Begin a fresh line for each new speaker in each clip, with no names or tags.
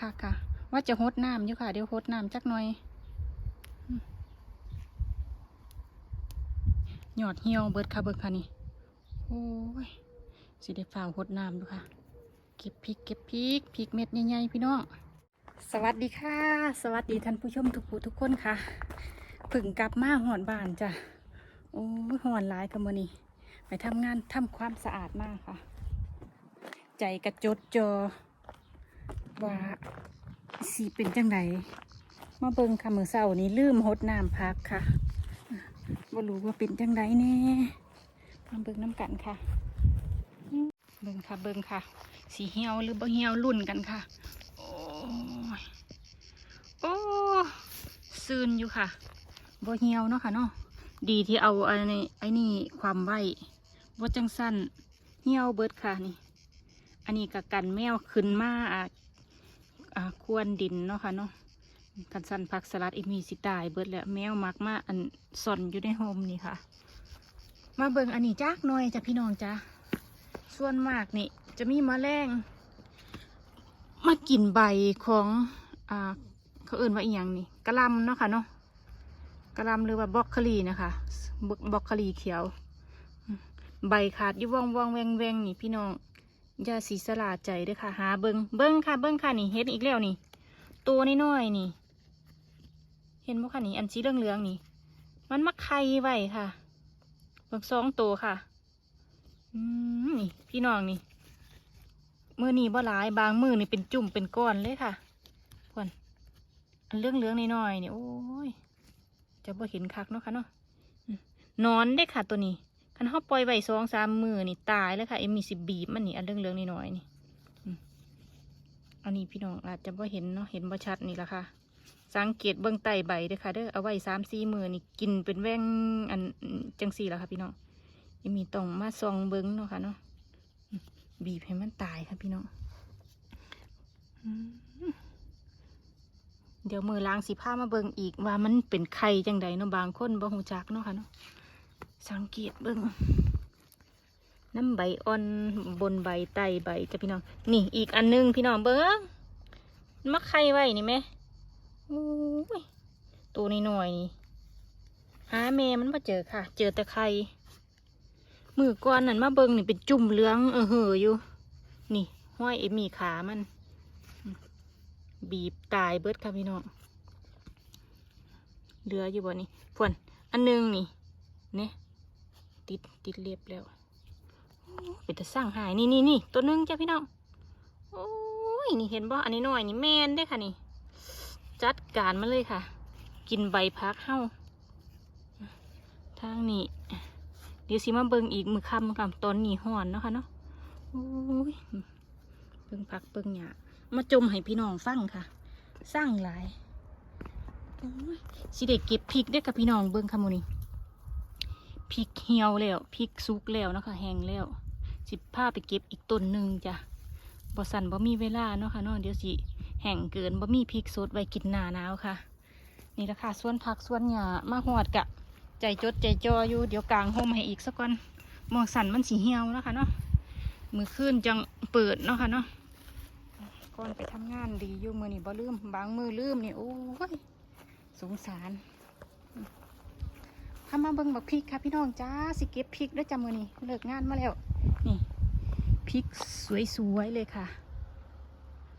ค่ะค่ะว่าจะหดน้ำอยู่ค่ะ เดี๋ยวหดน้ำจักหน่อยหยอดเหี่ยวเบิดค่ะเบิดค่ะนี่โอ้ยสิได้ฝ่าวหดน้ำดูค่ะ เก็บพริกเก็บพริกพริกเม็ดใหญ่ๆพี่น้องสวัสดีค่ะ สวัสดีท่านผู้ชมทุกผู้ทุกคนค่ะเพึ่งกลับมาหอนบ้านจ้ะโอ้ยหอนหลายกันมือนี้ไปทำงานทำความสะอาดมากค่ะ ใจกระจดจอ ว่าสีเป็นจังไดมาเบิ่งค่ะมือเศร้านี้ลืมหดน้ำพักค่ะบ่รู้ว่าเป็นจังไดแน่มาเบิ่งน้ำกันค่ะ เบิ่งค่ะเบิ่งค่ะ สีเหี่ยวหรือบ่เหี่ยวรุ่นกันค่ะ โอ้ยโอ้ซึนอยู่ค่ะบ่เหี่ยวเนาะค่ะเนาะดีที่เอาอันนี้ไอ้นี่ความไว้บ่จังสั้นเหี่ยวเบิดค่ะนี่ อันนี้กับกันแมวขึ้นมา อ่าควรดินเนาะค่ะเนาะกันสันผักสลัดอีมีสิตายเบิดแล้วแมวมักมาอันซ่อนอยู่ในโฮมนี่ค่ะ มาเบิ่งอันนี้จักหน่อยจ้ะพี่น้องจ้ะส่วนมากนี่ จะมีแมลงมากินใบของอ่าเขาเอื่นว่าอีหยังนี่กะลำเนาะค่ะเนาะกะลำหรือว่าบล็อกคลีนะคะบล็อกคลีเขียว ใบขาดยู่ว่องว่องแวงแวงนี่พี่น้อง ยาสีสลาใจเด้วยค่ะ หาเบิงเบิงค่ะ เบิงค่ะนี่เห็นอีกแล้วนี่ ตัวน้อยๆนี่ เห็นบ่ค่ะนี่ อันสีเหลืองๆนี่ มันมาไข่ไว้ค่ะ เบิงสองตัวค่ะ อืมนี่ พี่น้องนี่มือนี่บ่หลาย บางมือนี่เป็นจุ่มเป็นก้อนเลยค่ะพวนอันเหลืองๆน้อยๆนี่โอ้ย จะบ่เห็นคักเนาะค่ะเนาะนอนได้ค่ะตัวนี้ คันเขาปล่อยไว้สองสามมือนี่ตายแล้วค่ะเอ็มมีสิบบีบมันนี่อันเรื่องเรื่องน้อยนี่อันนี้พี่น้องอาจจะบ่เห็นเนาะเห็นบ่ชัดนี่ละค่ะ สังเกตเบื้องใต้ใบเด้อค่ะเด้อเอาไว้สามสี่มือนี่กินเป็นแว่งอันจังสี่ละค่ะ พี่น้องเอ็มมีต้องมาซองเบิ้งเนาะค่ะเนาะบีบให้มันตายค่ะพี่น้องเดี๋ยวมือล้างสีผ้ามาเบิ่งอีกว่ามันเป็นไข่จังใดเนาะบางคนบ่หูจักเนาะค่ะเนาะ สังเกตเบิ่งน้ำใบอ่อนบนใบไตใบจ้ะพี่น้อง นี่อีกอันหนึงพี่น้องเบิ่งมักไข่ไว้นี่ไหมโอ้ยตัวนี้หน่อยนี่หาแม่มันมาเจอค่ะ เจอแต่ไข่มือก้อนนั่นมาเบิ่งนี่เป็นจุ่มเหลืองเออเหออยู่ นี่ ห้อยเอมีขามัน บีบตายเบิดค่ะพี่น้องเหลืออยู่บ่นี่พวนอันหนึงนี่เนี่ย ติดติดเรียบแล้วเป็นตะสร้างหายนี่นี่นี่ตัวหนึงจ้ะพี่น้องโอ้ยนี่เห็นบ่อันนี้หน่อยนี่แมนได้ค่ะนี่ จัดการมาเลยค่ะ กินใบพักเฮ้าทางนี้เดี๋ยวสิมาเบิ่งอีกมือคำกับตอนนี้ห่อนเนาะค่ะเนาะโอ้ยเบิ่งพักเบิ่งหยามาจมให้พี่น้องฟังค่ะ สร้างหลายสิเด็กเก็บพริกได้กับพี่น้องเบิ่งค่ะมูนี่ พริกเหี่ยวแล้วพริกสุกแล้วนะคะแห้งแล้วสิพาไปเก็บอีกต้นหนึ่งจ้ะบ่สันบ่มีเวลาเนาะค่ะเนาะเดี๋ยวสิแห้งเกินบ่มีพริกสดไว้กินหนาหนาวค่ะ นี่ละค่ะส่วนผักส่วนหญ้ามาหอดกะ ใจจดใจจออยู่เดี๋ยวกลางห่มให้อีกสักก่อนมองสันมันสีเหี่ยวนะคะเนาะมือขึ้นจังเปิดเนาะค่ะเนาะก่อนไปทำงานดีอยู่มือนี่บ่ลืมบางมือลืมนี่โอ้ยสงสาร ทำมาเบิ่งบักพริกค่ะพี่น้องจ้าสิเก็บพริกด้วยจ้ามือนี่เลิกงานมาแล้ว นี่พริกสวยๆเลยค่ะ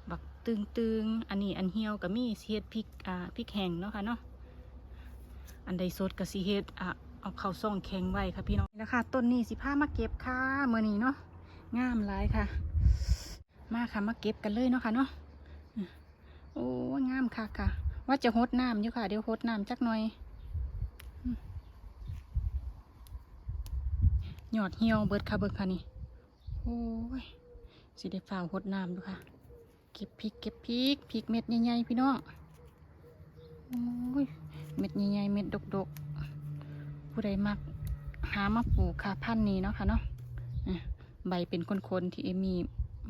บักตึงๆ อันนี้อันเหี่ยวกับมีสิเฮ็ดพริกอ่าพริกแห้งเนาะค่ะเนาะอันใดสดกับสิเฮ็ดอะเอาเข้าซ่องแข็งไว้ค่ะพี่น้องนี่แหละค่ะต้นนี้สิพามาเก็บค่ะมือนี้เนาะงามหลายค่ะ มาค่ะมาเก็บกันเลยเนาะค่ะเนาะโอ้งามค่ะค่ะ ว่าจะหดน้ำอยู่ค่ะ เดี๋ยวหดน้ำจักหน่อย หยอดเหี่ยวเบิดค่ะเบิดค่ะนี่โอ้ยสิได้ฝ่าหดน้ำดูค่ะ เก็บพริกเก็บพริกพริกเม็ดใหญ่ๆพี่น้องโอ้ยเม็ดใหญ่ๆเม็ดดกๆ ผู้ใดมักหามาปลูกค่ะพันนี้เนาะค่ะเนาะใบเป็นคนๆที่เอมี่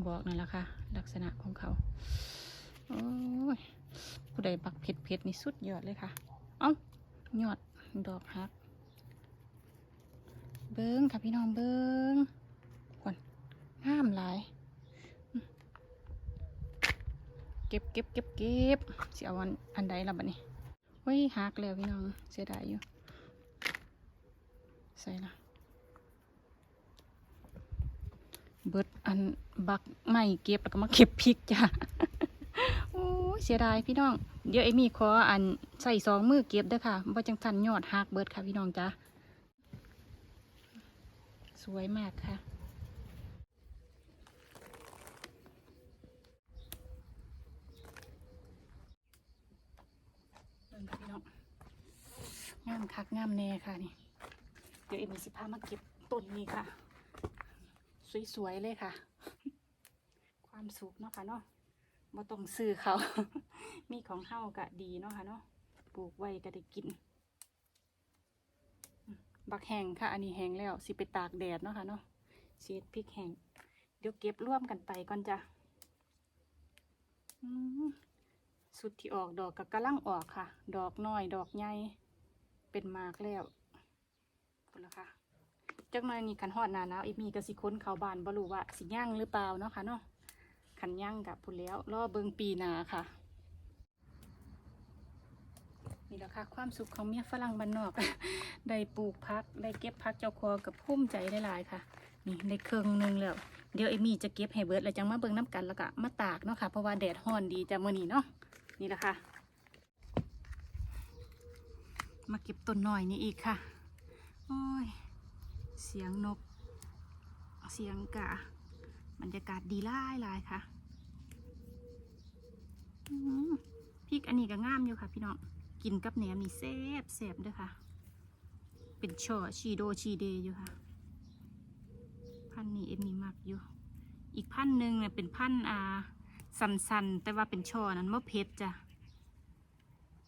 บอกนั่นแหละค่ะ ลักษณะของเขาโอ้ยผู้ใดบักเผ็ดๆนี่สุดยอดเลยค่ะ เอ้ายอดดอกฮัก เบิ้งค่ะพี่น้องเบิ้งก่อนงามหลาย เก็บเก็บเก็บเก็บสิเอาอันอันใดล่ะบัดนี้เฮ้ยหักแล้วพี่น้องเสียดายอยู่ ใส่ละเบิดอันบักไม่เก็บแล้วก็มาเก็บพริกจ้ะโอ้เสียดายพี่น้อง เดี๋ยวเอมี่ขออันใส่สองมือเก็บเด้อค่ะบ่จังทันยอดหักเบิดค่ะพี่น้องจ้ะ สวยมากค่ะเบิ่งค่ะ พี่น้องงามคักงามแน่ค่ะนี่ เดี๋ยวเอ็มสิพามาเก็บต้นนี้ค่ะ สวยๆเลยค่ะ ความสุขเนาะค่ะเนาะบ่ต้องซื้อเขา มีของเฮากะดีเนาะค่ะเนาะ ปลูกไว้ก็ได้กิน บักแห้งค่ะ อันนี้แห้งแล้วสิไปตากแดดเนาะค่ะเนาะเสียดพริกแห้งเดี๋ยวเก็บร่วมกันไปก่อนจ้ะสุดที่ออกดอกกับกระลังออกค่ะ ดอกน้อยดอกใหญ่เป็นมากแล้วพุ่นละค่ะจักหน่อยนี่ขันหอดนาหนาวอีมีกสิค้นเขาบานบรูว่าสิย่างหรือเปล่าเนาะค่ะเนาะขันย่างกับพุ่นแล้วรอเบิงปีนาค่ะ นี่แหละค่ะความสุขของเมียฝรั่งบ้านนอก ได้ปลูกพักได้เก็บพักเจ้าคอกับพุ่มใจได้หลายๆค่ะ นี่ได้เครื่องหนึงแล้ว เดี๋ยวเอมี่จะเก็บให้เบิดแล้วจังมาเบิ่งน้ำกันแล้วก็มาตากเนาะค่ะ เพราะว่าแดดร้อนดีจ้ะมื้อนี้เนาะนี่แหละค่ะ มาเก็บต้นหน่อยนี่อีกค่ะโอ้ยเสียงนก เสียงกาบรรยากาศดีหลายลายค่ะพริกอันนี้ก็งามอยู่ค่ะพี่น้อง กินกับแหนมนี่แซ่บแซ่บด้วยค่ะ เป็นช่อชีโดชีเดอยู่ค่ะ พันนี้เอ็มมีมักอยู่ อีกพันหนึ่งเนี่ยเป็นพันธุ์อ่าสันๆแต่ว่าเป็นช่อนั้นมะเพ็ดจ้ะ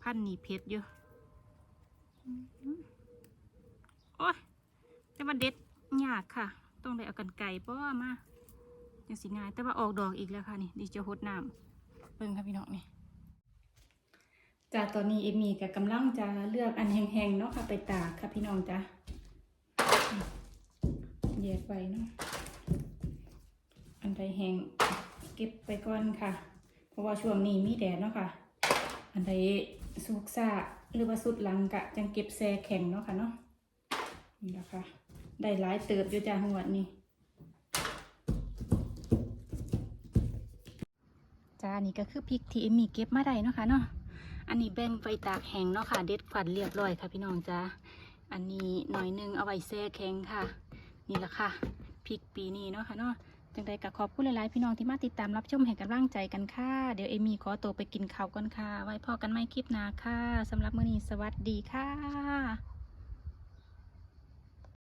พันนี้เพ็ดอยู่โอ้ยแต่ว่าเด็ดยากค่ะ ต้องได้เอากันไก่ป้อมาจังสิง่ายแต่ว่าออกดอกอีกแล้วค่ะนี่ ดีจะหดน้ำเบิ่งค่ะพี่น้องนี่ จ้าตอนนี้เอมี่กับกำลังจะเลือกอันแห้งๆเนาะค่ะไปตากค่ะพี่น้องจ้ะแยกไว้เนาะอันใดแห้งเก็บไปก่อนค่ะ เพราะว่าช่วงนี้มีแดดเนาะค่ะ อันใดสุกซาหรือว่าสุดหลังกะจังเก็บแซ่แข็งเนาะค่ะเนาะนี่แหละค่ะได้หลายเติบอยู่จ้าหัวนี้จ้านี่ก็คือพริกที่เอมมี่เก็บมาได้เนาะค่ะเนาะ อันนี้แบ่งไปตากแห้งเนาะค่ะ เด็ดฝันเรียบร้อยค่ะ พี่น้องจ้าอันนี้หน่อยหนึงเอาไว้แซ่แข็งค่ะ นี่แหละค่ะพริกปีนี้เนาะค่ะเนาะจังใดกับขอบคุณหลายๆพี่น้องที่มาติดตามรับชมแห้กำลังใจกันค่ะ เดี๋ยวเอมี่ขอตัวไปกินข้าวก่อนค่ะ ไว้พอกันไม่คลิปหน้าค่ะสำหรับมื้อนี้สวัสดีค่ะ